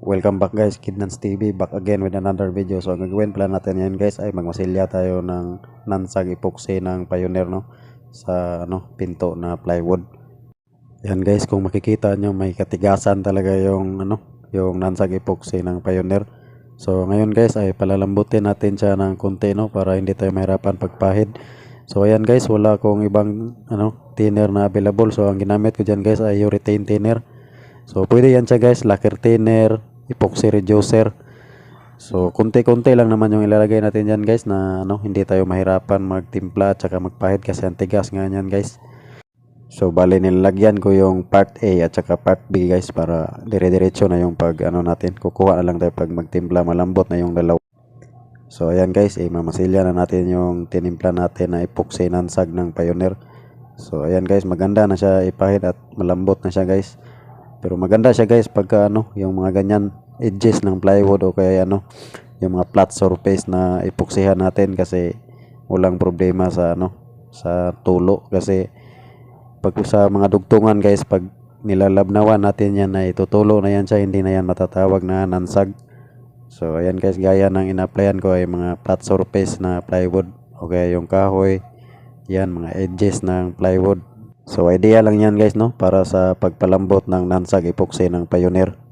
Welcome back guys, Kidnans TV back again with another video. So ang gagawin pala natin ngayon guys ay magmasilya tayo ng nansag epoxy ng Pioneer no sa ano pinto na plywood. Yan guys, kung makikita nyo may katigasan talaga yung ano yung nansag epoxy ng Pioneer. So ngayon guys ay palalambutin natin siya ng konti no para hindi tayo mahirapan pagpahid. So ayan guys, wala akong ibang ano thinner na available. So ang ginamit ko diyan guys ay urethane thinner. So pwede yan siya guys, lacquer thinner, epoxy reducer. So konti-konti lang naman yung ilalagay natin diyan guys na ano hindi tayo mahirapan magtimpla at saka magpahid kasi ang tigas nga niyan guys. So bali nilagyan ko yung part A at saka part B guys para dire-diretso na yung pag ano natin. Kukuha na lang tayo pag magtimpla malambot na yung dalawa. So ayan guys, eh, mamasilya na natin yung tinimpla natin na epoxy nansag ng Pioneer. So ayan guys, maganda na siya ipahid at malambot na siya guys. Pero maganda siya guys pagka ano, yung mga ganyan edges ng plywood o kaya ano, yung mga flat surface na epoxyhan natin kasi walang problema sa ano, sa tulo kasi pag sa mga dugtungan guys, pag nilalabnawan natin yan na itutulo na yan siya, hindi na yan matatawag na nansag. So ayan guys, gaya ng ina-applyan ko ay mga flat surface na plywood o kaya yung kahoy, yan mga edges ng plywood. So idea lang yan guys no para sa pagpalambot ng nansag epoxy ng Pioneer.